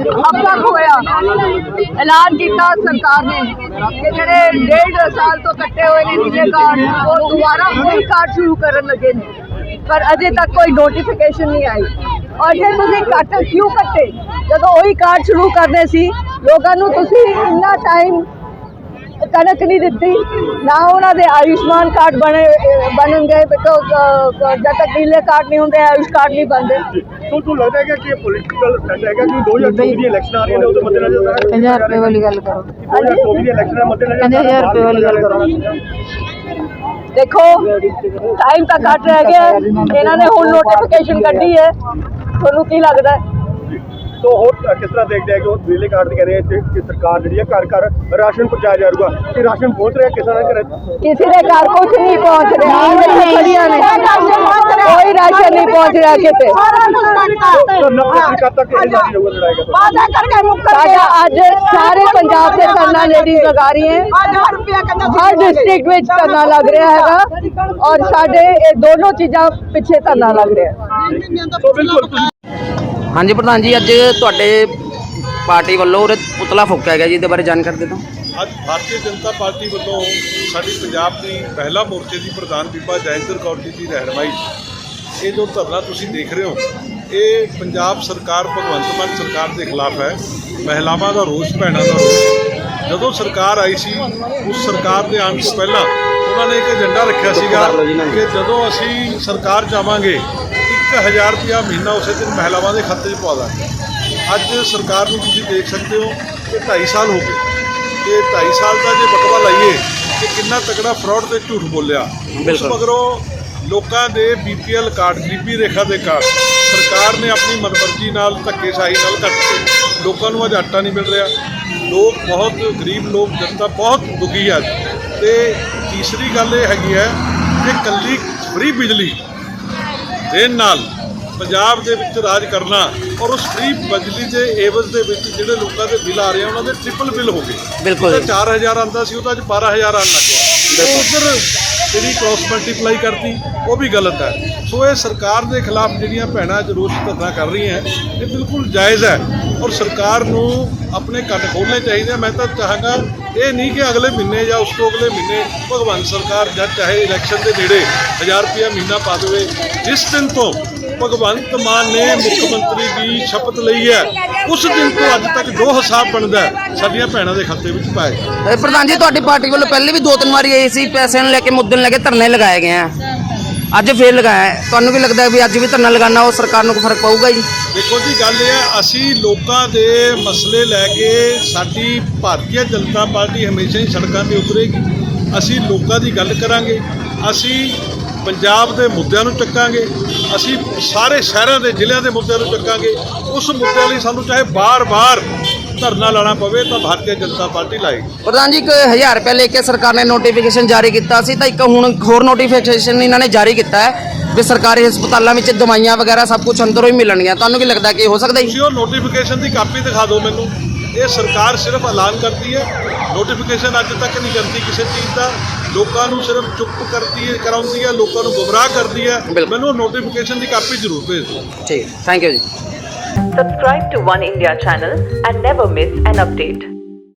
ਅਬ ਹੋਇਆ। ਐਲਾਨ ਕੀਤਾ ਸਰਕਾਰ ਨੇ ਕਿ ਜਿਹੜੇ ਡੇਢ ਸਾਲ ਤੋਂ ਕੱਟੇ ਹੋਏ ਨੇ ਨੀਲੇ ਕਾਰਡ, ਉਹ ਦੁਬਾਰਾ ਕੋਈ ਕਾਰਡ ਸ਼ੁਰੂ ਕਰਨ ਲੱਗੇ ਨੇ। ਪਰ ਅਜੇ ਤੱਕ ਕੋਈ ਨੋਟੀਫਿਕੇਸ਼ਨ ਨਹੀਂ ਆਈ। ਔਰ ਜੇ ਤੁਸੀਂ ਕੱਟ ਕਿਉਂ ਕੱਟੇ? ਜਦੋਂ ਉਹੀ ਕਾਰਡ ਸ਼ੁਰੂ ਕਰਨੇ ਸੀ, ਲੋਕਾਂ ਨੂੰ ਤੁਸੀਂ ਇੰਨਾ ਟਾਈਮ ਕਣਕ ਨਹੀਂ ਦਿੱਤੀ, ਨਾ ਉਹਨਾਂ ਦੇ ਆਯੁਸ਼ਮਾਨ ਕਾਰਡ ਬਣੇ ਬਣਨਗੇ ਬਿਕੋਜ਼ ਜਦ ਤੱਕ ਨੀਲੇ ਕਾਰਡ ਨਹੀਂ ਹੁੰਦੇ, ਆਯੁਸ਼ ਕਾਰਡ ਨਹੀਂ ਬਣਦੇ। ਤੋ ਤੁਹਾਨੂੰ ਲੱਗਦਾ ਹੈਗਾ ਕਿ ਇਹ ਪੋਲੀਟੀਕਲ ਸਟੈਂਡ ਹੈਗਾ ਕਿ 2024 ਦੀ ਇਲੈਕਸ਼ਨ ਆ ਰਹੀਆਂ ਨੇ ਉਹਦੇ ਮੱਦੇਨਜ਼ਰ 1000 ਰੁਪਏ ਵਾਲੀ ਗੱਲ ਕਰੋ। 2024 ਦੀ ਇਲੈਕਸ਼ਨ ਦੇ ਮੱਦੇਨਜ਼ਰ ਕਹਿੰਦੇ ਹਜ਼ਾਰ ਰੁਪਏ ਵਾਲੀ ਗੱਲ ਕਰੋ। ਦੇਖੋ ਟਾਈਮ ਤਾਂ ਘੱਟ ਰਹਿ ਗਿਆ। ਇਹਨਾਂ ਨੇ ਹੁਣ ਨੋਟੀਫਿਕੇਸ਼ਨ ਕੱਢੀ ਹੈ। ਤੁਹਾਨੂੰ ਕੀ ਲੱਗਦਾ ਹੈ? ਤੋ ਹੋਰ ਕਿਸ ਤਰ੍ਹਾਂ ਦੇਖਦੇ ਆ ਕਿ ਉਹ ਬਿਜਲੀ ਕਾਰਡ ਦੀ ਕਹਿ ਰਹੇ ਆ ਕਿ ਕਿ ਸਰਕਾਰ ਜਿਹੜੀ ਹੈ ਘਰ ਘਰ ਰਾਸ਼ਨ ਪਹੁੰਚਾਇਆ ਜਾਊਗਾ। ਕਿ ਰਾਸ਼ਨ ਪਹੁੰਚ ਰਿਹਾ ਕਿਸਾਨਾਂ ਦੇ ਘਰ? ਕਿਸੇ ਦੇ ਘਰ ਕੁਝ ਨਹੀਂ ਪਹੁੰਚ ਰਿਹਾ। ਇੱਥੇ ਖੜੀਆਂ ਨੇ ਕੋਈ ਰਾਸ਼ਨ ਨਹੀਂ ਪਹੁੰਚ ਰਿਹਾ ਕਿਤੇ ਤਾਂ ਨਫ਼ਰਤ ਕਦ ਤੱਕ ਇਹ ਜਾਰੀ ਰਹੂਗਾ ਲੜਾਈ ਦਾ ਸਾਡਾ ਅੱਜ ਸਾਰੇ ਪੰਜਾਬ ਦੇ ਧਰਨਾ ਲੇਡੀਜ਼ ਲਗਾ ਰਹੀ ਹੈ ਹਰ ਡਿਸਟ੍ਰਿਕਟ ਵਿੱਚ ਧਰਨਾ ਲੱਗ ਰਿਹਾ ਹੈਗਾ ਔਰ ਸਾਡੇ ਇਹ ਦੋਨੋਂ ਚੀਜ਼ਾਂ ਪਿੱਛੇ ਧਰਨਾ ਲੱਗ ਰਿਹਾ ਹੈ ਸੋ ਬਿਲਕੁਲ ਤੁਸੀਂ ਹਾਂਜੀ ਪ੍ਰਧਾਨ ਜੀ ਅੱਜ ਤੁਹਾਡੇ ਪਾਰਟੀ ਵੱਲੋਂ ਉਰੇ ਪੁਤਲਾ ਫੂਕਿਆ ਗਿਆ ਜੀ ਇਹਦੇ ਬਾਰੇ ਜਾਣਕਾਰੀ ਦੇ ਦਿਓ ਅੱਜ ਭਾਰਤੀ ਜਨਤਾ ਪਾਰਟੀ ਵੱਲੋਂ ਸਾਡੀ ਪੰਜਾਬ ਦੀ ਮਹਿਲਾ ਮੋਰਚੇ ਦੀ ਪ੍ਰਧਾਨ ਬੀਬਾ ਜੈਂਦਰ ਕੌਰ ਜੀ ਦੀ ਰਹਿਨਮਾਈ 'ਚ ਇਹ ਜੋ ਧਰਨਾ ਤੁਸੀਂ ਦੇਖ ਰਹੇ ਹੋ ਇਹ ਪੰਜਾਬ ਸਰਕਾਰ ਭਗਵੰਤ ਮਾਨ ਸਰਕਾਰ ਦੇ ਖਿਲਾਫ ਹੈ। ਮਹਿਲਾਵਾਂ ਦਾ ਰੋਸ ਭੈਣਾਂ ਦਾ ਰੋਸ। ਜਦੋਂ ਸਰਕਾਰ ਆਈ ਸੀ ਉਸ ਸਰਕਾਰ ਦੇ ਆਉਣ ਤੋਂ ਪਹਿਲਾਂ ਉਹਨਾਂ ਨੇ ਇੱਕ ਏਜੰਡਾ ਰੱਖਿਆ ਸੀਗਾ ਕਿ ਜਦੋਂ ਅਸੀਂ ਸਰਕਾਰ ਜਾਵਾਂਗੇ 1000 ਰੁਪਇਆ ਮਹੀਨਾ ਉਸੇ ਦਿਨ ਮਹਿਲਾਵਾਂ ਦੇ ਖਾਤੇ 'ਚ ਪਵਾ ਦਾਂਗੇ। ਅੱਜ ਸਰਕਾਰ ਨੂੰ ਤੁਸੀਂ ਦੇਖ ਸਕਦੇ ਹੋ ਕਿ 2.5 ਸਾਲ ਹੋ ਗਏ। ਕਿ 2.5 ਸਾਲ ਦਾ ਜੇ ਬਕਵਾ ਲਾਈਏ ਕਿ ਕਿੰਨਾ ਤਕੜਾ ਫਰਾਡ ਤੇ ਝੂਠ ਬੋਲਿਆ ਉਸ। ਮਗਰੋਂ ਲੋਕਾਂ ਦੇ ਬੀਪੀਐਲ ਕਾਰਡ ਗਰੀਬੀ ਰੇਖਾ ਦੇ ਕਾਰਡ। ਸਰਕਾਰ ਨੇ ਆਪਣੀ ਮਨਮਰਜ਼ੀ ਨਾਲ ਧੱਕੇਸ਼ਾਹੀ ਨਾਲ ਕੱਟ ਕੇ ਲੋਕਾਂ ਨੂੰ ਅੱਜ ਆਟਾ ਨਹੀਂ ਮਿਲ ਰਿਹਾ। ਲੋਕ ਬਹੁਤ ਗਰੀਬ ਲੋਕ ਜਨਤਾ ਬਹੁਤ ਦੁਖੀ ਹੈ। ਤੇ ਤੀਸਰੀ ਗੱਲ ਇਹ ਹੈਗੀ ਹੈ ਕਿ ਕੱਲੀ ਫ੍ਰੀ ਬਿਜਲੀ ਦੇਣ ਨਾਲ ਪੰਜਾਬ ਦੇ ਵਿੱਚ ਰਾਜ ਕਰਨਾ ਔਰ ਉਸ ਫ੍ਰੀ ਬਿਜਲੀ ਦੇ ਏਵਜ਼ ਦੇ ਵਿੱਚ ਜਿਹੜੇ ਲੋਕਾਂ ਦੇ ਬਿੱਲ ਆ ਰਹੇ ਆ ਉਹਨਾਂ ਦੇ ਟ੍ਰਿਪਲ ਬਿੱਲ ਹੋ ਗਏ। ਬਿਲਕੁਲ ਜਿਹਦਾ 4000 ਆਂਦਾ ਸੀ ਉਹ ਤਾਂ ਅੱਜ 12000 ਆਉਣ ਲੱਗ ਗਿਆ। ਉਧਰ ਜਿਹੜੀ ਕ੍ਰਾਸ ਮਲਟੀਪਲਾਈ ਕਰਤੀ, ਉਹ ਵੀ ਗਲਤ ਹੈ। ਸੋ ਇਹ ਸਰਕਾਰ ਦੇ ਖਿਲਾਫ ਜਿਹੜੀਆਂ ਭੈਣਾਂ ਅੱਜ ਰੋਸ ਧਰਨਾ ਕਰ ਰਹੀਆਂ ਇਹ ਬਿਲਕੁਲ ਜਾਇਜ਼ ਹੈ ਔਰ ਸਰਕਾਰ ਨੂੰ ਆਪਣੇ ਕੰਨ ਖੋਲ੍ਹਣੇ ਚਾਹੀਦੇ ਮੈਂ ਤਾਂ ਚਾਹਾਂਗਾ ਇਹ ਨਹੀਂ ਕਿ ਅਗਲੇ ਮਹੀਨੇ ਜਾਂ ਉਸ ਤੋਂ ਅਗਲੇ ਮਹੀਨੇ ਭਗਵੰਤ ਸਰਕਾਰ ਜਦ ਚਾਹੇ ਇਲੈਕਸ਼ਨ ਦੇ ਨੇੜੇ 1000 ਰੁਪਇਆ ਮਹੀਨਾ ਪਾ ਦੇਵੇ। ਜਿਸ ਦਿਨ ਤੋਂ ਭਗਵੰਤ ਮਾਨ ਨੇ ਮੁੱਖ ਮੰਤਰੀ ਦੀ ਸ਼ਪਥ ਲਈ ਹੈ। ਉਸ ਦਿਨ ਤੋਂ ਅੱਜ ਤੱਕ ਜੋ ਹਿਸਾਬ ਬਣਦਾ ਹੈ, ਸਾਡੀਆਂ ਭੈਣਾਂ ਦੇ ਖਾਤੇ ਵਿੱਚ ਪਾਇਆ ਜਾਵੇ ਇਹ ਪ੍ਰਧਾਨ ਜੀ ਤੁਹਾਡੀ ਪਾਰਟੀ ਵੱਲੋਂ ਪਹਿਲੇ ਵੀ ਦੋ ਤਿੰਨ ਵਾਰੀ ਆਈ ਸੀ ਪੈਸੇ ਨੂੰ ਲੈ ਕੇ ਮੁੱਦੇ ਨੂੰ ਲੈ ਕੇ ਧਰਨੇ ਲਗਾਏ ਗਏ ਆ। ਅੱਜ ਫੇਰ ਲਗਾਇਆ ਹੈ। ਤੁਹਾਨੂੰ ਵੀ ਲੱਗਦਾ ਹੈ ਵੀ ਅੱਜ ਵੀ ਧਰਨਾ ਲਗਾਉਣਾ ਉਹ ਸਰਕਾਰ ਨੂੰ ਕੋਈ ਫ਼ਰਕ ਪਊਗਾ ਜੀ? ਦੇਖੋ ਜੀ ਗੱਲ ਇਹ ਹੈ ਅਸੀਂ ਲੋਕਾਂ ਦੇ ਮਸਲੇ ਲੈ ਕੇ ਸਾਡੀ ਭਾਰਤੀ ਜਨਤਾ ਪਾਰਟੀ ਹਮੇਸ਼ਾ ਹੀ ਸੜਕਾਂ ਤੇ ਉਤਰੇਗੀ। ਅਸੀਂ ਲੋਕਾਂ ਦੀ ਗੱਲ ਕਰਾਂਗੇ। ਅਸੀਂ ਪੰਜਾਬ ਦੇ ਮੁੱਦਿਆਂ ਨੂੰ ਚੱਕਾਂਗੇ ਅਸੀਂ ਸਾਰੇ ਸ਼ਹਿਰਾਂ ਦੇ ਜ਼ਿਲ੍ਹਿਆਂ ਦੇ ਮੁੱਦਿਆਂ ਨੂੰ ਚੱਕਾਂਗੇ ਉਸ ਮੁੱਦਿਆਂ ਲਈ ਸਾਨੂੰ ਚਾਹੇ ਬਾਰ-ਬਾਰ ਧਰਨਾ ਲਾਣਾ ਪਵੇ ਤਾਂ ਭਾਰਤੀ ਜਨਤਾ ਪਾਰਟੀ ਲਾਏਗੀ। ਪ੍ਰਧਾਨ ਜੀ ਇੱਕ 1000 ਰੁਪਏ ਲੈ ਕੇ ਸਰਕਾਰ ਨੇ ਨੋਟੀਫਿਕੇਸ਼ਨ ਜਾਰੀ ਕੀਤਾ ਸੀ ਤਾਂ ਇੱਕ ਹੁਣ ਹੋਰ ਨੋਟੀਫਿਕੇਸ਼ਨ ਇਹਨਾਂ ਨੇ ਜਾਰੀ ਕੀਤਾ ਹੈ ਵੀ ਸਰਕਾਰੀ ਹਸਪਤਾਲਾਂ ਵਿੱਚ ਦਵਾਈਆਂ ਵਗੈਰਾ ਸਭ ਕੁਝ ਅੰਦਰੋਂ ਹੀ ਮਿਲਣਗੀਆਂ। ਤੁਹਾਨੂੰ ਕੀ ਲੱਗਦਾ ਕਿ ਹੋ ਸਕਦਾ ਜੀ? ਤੁਸੀਂ ਉਹ ਨੋਟੀਫਿਕੇਸ਼ਨ ਦੀ ਕਾਪੀ ਦਿਖਾ ਦਿਓ ਮੈਨੂੰ। ਇਹ ਸਰਕਾਰ ਸਿਰਫ ਐਲਾਨ ਕਰਦੀ ਹੈ ਨੋਟੀਫਿਕੇਸ਼ਨ ਅੱਜ ਤੱਕ ਨਹੀਂ ਕਰਦੀ ਕਿਸੇ ਚੀਜ਼ ਦਾ ਲੋਕਾਂ ਨੂੰ ਸਿਰਫ ਚੁੱਪ ਕਰਦੀ ਹੈ ਕਰਾਉਂਦੀ ਹੈ ਲੋਕਾਂ ਨੂੰ ਗੁੰਮਰਾਹ ਕਰਦੀ ਹੈ। ਮੈਨੂੰ ਨੋਟੀਫਿਕੇਸ਼ਨ ਦੀ ਕਾਪੀ ਜ਼ਰੂਰ ਭੇਜ ਦਿਓ ਠੀਕ thank you ji Subscribe to One India channel and never miss an update.